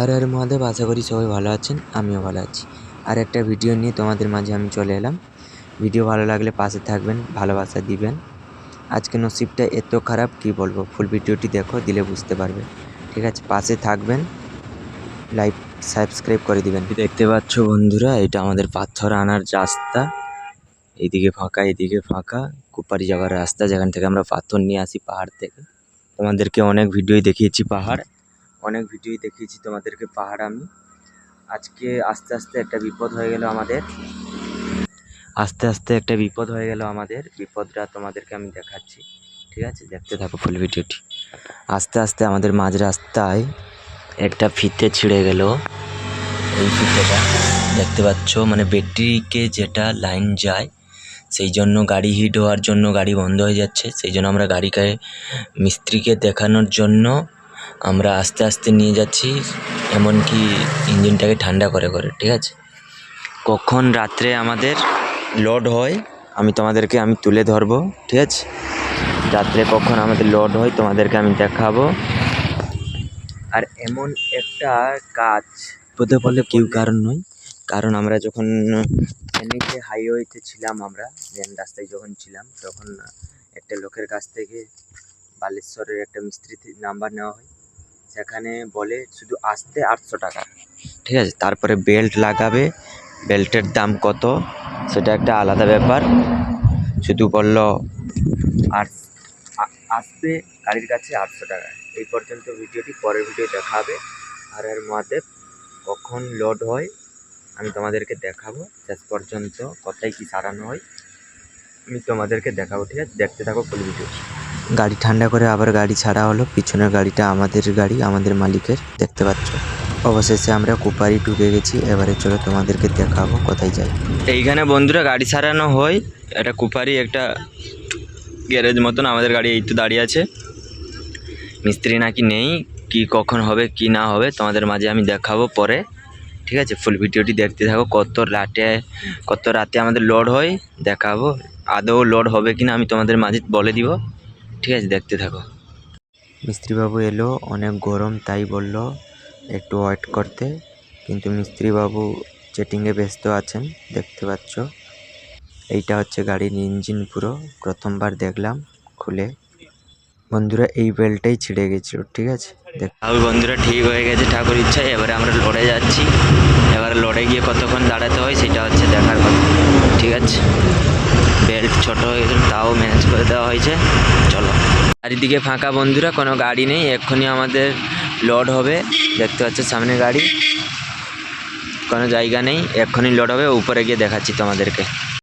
হর হর মহাদেব, আশা করি সবাই ভালো আছেন, আমিও ভালো আছি। আর একটা ভিডিও নিয়ে তোমাদের মাঝে আমি চলে এলাম। ভিডিও ভালো লাগলে পাশে থাকবেন, ভালোবাসা দিবেন। আজকে নসিবটা এত খারাপ, কি বলব? ফুল ভিডিওটি দেখো, দিলে বুঝতে পারবে। ঠিক আছে, পাশে থাকবেন, লাইক, সাবস্ক্রাইব করে দিবেন। দেখতে পাচ্ছ বন্ধুরা, এটা আমাদের পাথর আনার রাস্তা। এইদিকে ফাঁকা এইদিকে ফাঁকা, কুপারি যাওয়ার রাস্তা। যেখান থেকে আমরা পাথর নিয়ে আসি পাহাড় থেকে। তোমাদেরকে অনেক ভিডিওই দেখিয়েছি পাহাড়। অনেক ভিডিওই দেখিয়েছি তোমাদেরকে পাহাড় আমি। আজকে আস্তে আস্তে একটা বিপদ হয়ে গেল আমাদের। আস্তে আস্তে একটা বিপদ হয়ে গেল আমাদের। বিপদটা তোমাদেরকে আমি দেখাচ্ছি। ঠিক আছে? দেখতে থাকো ফুল ভিডিওটি। আস্তে আস্তে আমাদের মাঝ রাস্তায় একটা ফিতে ছিঁড়ে গেল। এই ফিতেটা দেখতে পাচ্ছ? মানে ব্যাটারিকে যেটা লাইন যায়, সেই জন্য গাড়ি হিট হওয়ার জন্য গাড়ি বন্ধ হয়ে যাচ্ছে। সেই জন্য আমরা গাড়িকে, মিস্ত্রিকে দেখানোর জন্য আমরা আস্তে আস্তে নিয়ে যাচ্ছি এমনকি ইঞ্জিনটাকে ঠান্ডা করে করে ঠিক আছে? কখন রাত্রে আমাদের লোড হয় আমি তোমাদেরকে আমি তুলে ধরবো ঠিক আছে? রাত্রে কখন আমাদের লোড হয় তোমাদেরকে আমি দেখাবো। আর এমন একটা কাজ পদে বলে কেউ কারণ নয়। কারণ আমরা যখন এমনিতে হাইওয়েতে ছিলাম আমরা মেন রাস্তায় যখন ছিলাম তখন একটা লোকের কাছ থেকে বালেশ্বরের একটা মিস্ত্রি নাম্বার নেওয়া হয়। সেখানে বলে শুধু আসতে আটশো টাকা। ঠিক আছে? তারপরে বেল্ট লাগাবে। বেল্টের দাম কত? সেটা একটা আলাদা ব্যাপার। শুধু বলল, আর আ- আসবে গাড়ির কাছে আটশো টাকা। এই পর্যন্ত ভিডিওটি পরের ভিডিও দেখা হবে আর আর মহাদেব কখন লোড হয়, আমি তোমাদেরকে দেখাবো। শেষ পর্যন্ত কোথায় কি সারানো হয়, আমি তোমাদেরকে দেখাবো, ঠিক আছে? দেখতে থাকো ফুল ভিডিও গাড়ি ঠান্ডা করে আবার গাড়ি ছাড়া হলো। পিছনের গাড়িটা আমাদের গাড়ি, আমাদের মালিকের, দেখতে পাচ্ছ। অবশেষে আমরা কুপারি ঢুকে গেছি। এবারে চলো তোমাদেরকে দেখাবো কোথায় যাই। এইখানে বন্ধুরা গাড়ি ছাড়ানো হয়। একটা কুপারি একটা গ্যারেজ মতন আমাদের গাড়ি এই তো দাঁড়িয়ে আছে। মিস্ত্রি নাকি নেই, কি কখন হবে, কি না হবে, তোমাদের মাঝে আমি দেখাবো পরে। ঠিক আছে ফুল ভিডিওটি দেখতে থাকো। কত রাতে কত রাতে আমাদের লোড হয়, দেখাবো। আদৌ লোড হবে কি না আমি তোমাদের মাঝে বলে দিব। ঠিক আছে দেখতে থাকো। মিস্ত্রিবাবু এলো অনেক গরম তাই বলল একটু ওয়েট করতে। কিন্তু মিস্ত্রিবাবু চেটিংয়ে ব্যস্ত আছেন দেখতে পাচ্ছ। এইটা হচ্ছে গাড়ির ইঞ্জিন পুরো প্রথমবার দেখলাম খুলে। বন্ধুরা এই বেলটাই ছিঁড়ে গেছিল ঠিক আছে? দেখ বন্ধুরা ঠিক হয়ে গেছে ঠাকুর ইচ্ছা এবারে আমরা লড়ে যাচ্ছি। এবার লড়ে গিয়ে কতক্ষণ দাঁড়াতে হয় সেটা হচ্ছে দেখার কথা। ঠিক আছে। বেল্ট ছোট হয়ে গেছে, তাও ম্যানেজ করে দেওয়া হয়েছে। চলো। চারিদিকে ফাঁকা বন্ধুরা, কোনো গাড়ি নেই, এক্ষুনি আমাদের লোড হবে। দেখতে পাচ্ছ সামনে গাড়ি। কোনো জায়গা নেই, এক্ষুনি লোড হবে, উপরে গিয়ে দেখাচ্ছি তোমাদেরকে।